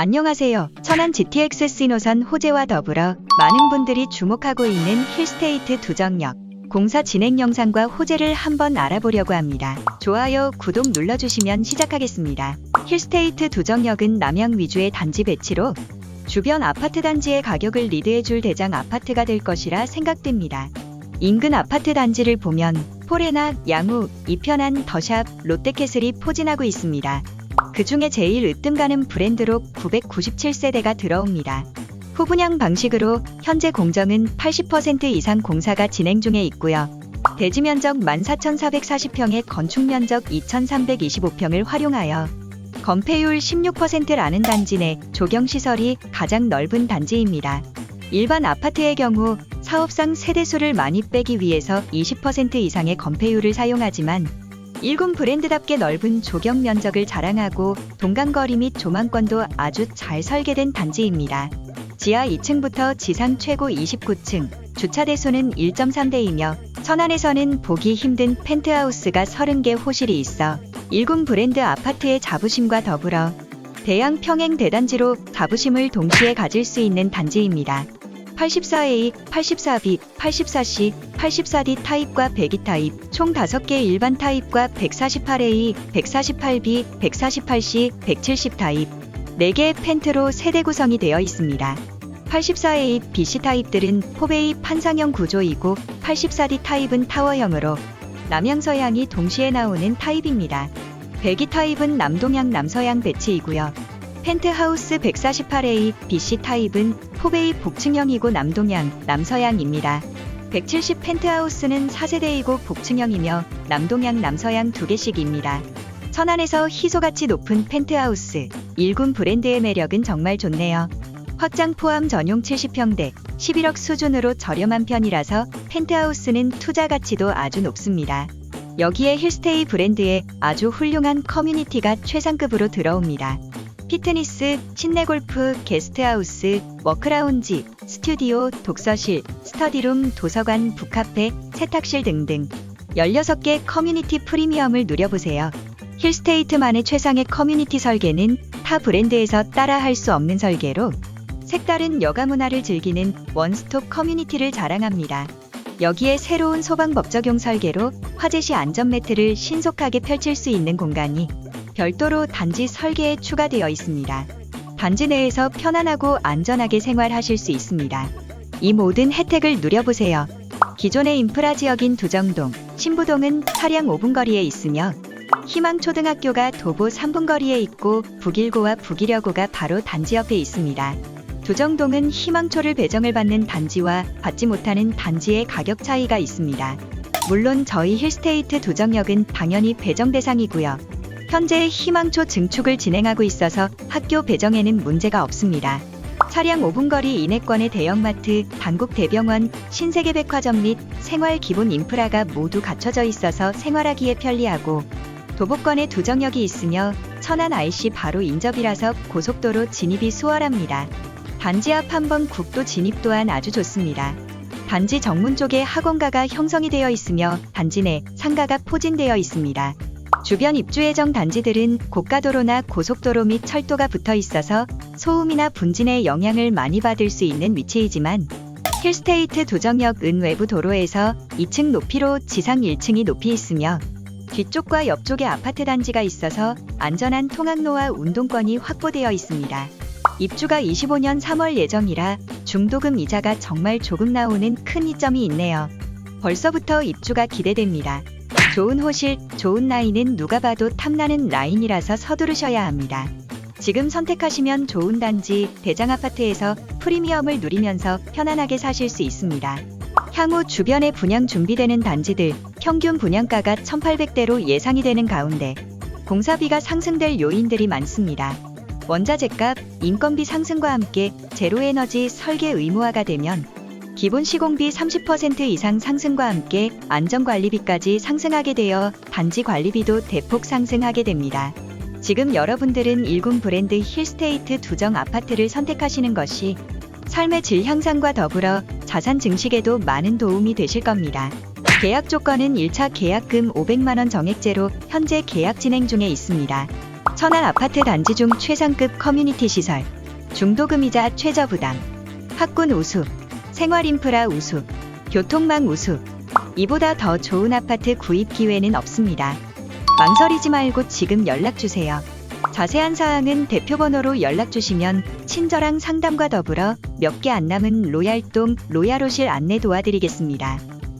안녕하세요. 천안 GTX 신호선 호재와 더불어 많은 분들이 주목하고 있는 힐스테이트 두정역 공사 진행 영상과 호재를 한번 알아보려고 합니다. 좋아요, 구독 눌러주시면 시작하겠습니다. 힐스테이트 두정역은 남양 위주의 단지 배치로 주변 아파트 단지의 가격을 리드해줄 대장 아파트가 될 것이라 생각됩니다. 인근 아파트 단지를 보면 포레낙, 양우, 이편한, 더샵, 롯데캐슬이 포진하고 있습니다. 그 중에 제일 으뜸 가는 브랜드로 997세대가 들어옵니다. 후분양 방식으로 현재 공정은 80% 이상 공사가 진행 중에 있고요. 대지 면적 14,440평에 건축 면적 2,325평을 활용하여 건폐율 16%라는 단지 내 조경 시설이 가장 넓은 단지입니다. 일반 아파트의 경우 사업상 세대수를 많이 빼기 위해서 20% 이상의 건폐율을 사용하지만 일군 브랜드답게 넓은 조경 면적을 자랑하고 동간거리 및 조망권도 아주 잘 설계된 단지입니다. 지하 2층부터 지상 최고 29층, 주차 대수는 1.3대이며 천안에서는 보기 힘든 펜트하우스가 30개 호실이 있어 일군 브랜드 아파트의 자부심과 더불어 대양 평행 대단지로 자부심을 동시에 가질 수 있는 단지입니다. 84A, 84B, 84C, 84D 타입과 102 타입, 총 5개 일반 타입과 148A, 148B, 148C, 170 타입, 4개의 펜트로 세대 구성이 되어 있습니다. 84A, BC 타입들은 포베이 판상형 구조이고 84D 타입은 타워형으로 남양서양이 동시에 나오는 타입입니다. 102 타입은 남동양 남서양 배치이고요. 펜트하우스 148A BC 타입은 포베이 복층형이고 남동양, 남서양입니다. 170 펜트하우스는 4세대이고 복층형이며 남동양, 남서양 두 개씩입니다. 천안에서 희소가치 높은 펜트하우스, 일군 브랜드의 매력은 정말 좋네요. 확장 포함 전용 70평대, 11억 수준으로 저렴한 편이라서 펜트하우스는 투자 가치도 아주 높습니다. 여기에 힐스테이 브랜드의 아주 훌륭한 커뮤니티가 최상급으로 들어옵니다. 피트니스, 실내 골프, 게스트하우스, 워크라운지, 스튜디오, 독서실, 스터디룸, 도서관, 북카페, 세탁실 등등 16개 커뮤니티 프리미엄을 누려보세요. 힐스테이트만의 최상의 커뮤니티 설계는 타 브랜드에서 따라할 수 없는 설계로 색다른 여가 문화를 즐기는 원스톱 커뮤니티를 자랑합니다. 여기에 새로운 소방법 적용 설계로 화재 시 안전 매트를 신속하게 펼칠 수 있는 공간이 별도로 단지 설계에 추가되어 있습니다. 단지 내에서 편안하고 안전하게 생활하실 수 있습니다. 이 모든 혜택을 누려보세요. 기존의 인프라 지역인 두정동, 신부동은 차량 5분 거리에 있으며 희망초등학교가 도보 3분 거리에 있고 북일고와 북이려고가 바로 단지 옆에 있습니다. 두정동은 희망초를 배정을 받는 단지와 받지 못하는 단지의 가격 차이가 있습니다. 물론 저희 힐스테이트 두정역은 당연히 배정 대상이고요. 현재 희망초 증축을 진행하고 있어서 학교 배정에는 문제가 없습니다. 차량 5분 거리 이내권의 대형마트, 단국 대병원, 신세계 백화점 및 생활 기본 인프라가 모두 갖춰져 있어서 생활하기에 편리하고 도보권에 두정역이 있으며 천안 IC 바로 인접이라서 고속도로 진입이 수월합니다. 단지 앞 한 번 국도 진입 또한 아주 좋습니다. 단지 정문 쪽에 학원가가 형성이 되어 있으며 단지 내 상가가 포진되어 있습니다. 주변 입주 예정 단지들은 고가도로나 고속도로 및 철도가 붙어 있어서 소음이나 분진의 영향을 많이 받을 수 있는 위치이지만 힐스테이트 두정역은 외부 도로에서 2층 높이로 지상 1층이 높이 있으며 뒤쪽과 옆쪽에 아파트 단지가 있어서 안전한 통학로와 운동권이 확보되어 있습니다. 입주가 25년 3월 예정이라 중도금 이자가 정말 조금 나오는 큰 이점이 있네요. 벌써부터 입주가 기대됩니다. 좋은 호실, 좋은 라인은 누가 봐도 탐나는 라인이라서 서두르셔야 합니다. 지금 선택하시면 좋은 단지, 대장 아파트에서 프리미엄을 누리면서 편안하게 사실 수 있습니다. 향후 주변에 분양 준비되는 단지들 평균 분양가가 1,800대로 예상이 되는 가운데 공사비가 상승될 요인들이 많습니다. 원자재값, 인건비 상승과 함께 제로에너지 설계 의무화가 되면 기본 시공비 30% 이상 상승과 함께 안전관리비까지 상승하게 되어 단지 관리비도 대폭 상승하게 됩니다. 지금 여러분들은 일군 브랜드 힐스테이트 두정 아파트를 선택하시는 것이 삶의 질 향상과 더불어 자산 증식에도 많은 도움이 되실 겁니다. 계약 조건은 1차 계약금 500만원 정액제로 현재 계약 진행 중에 있습니다. 천안 아파트 단지 중 최상급 커뮤니티 시설. 중도금이자 최저 부담. 학군 우수. 생활 인프라 우수. 교통망 우수. 이보다 더 좋은 아파트 구입 기회는 없습니다. 망설이지 말고 지금 연락 주세요. 자세한 사항은 대표번호로 연락 주시면 친절한 상담과 더불어 몇 개 안 남은 로얄동 로얄호실 안내 도와드리겠습니다.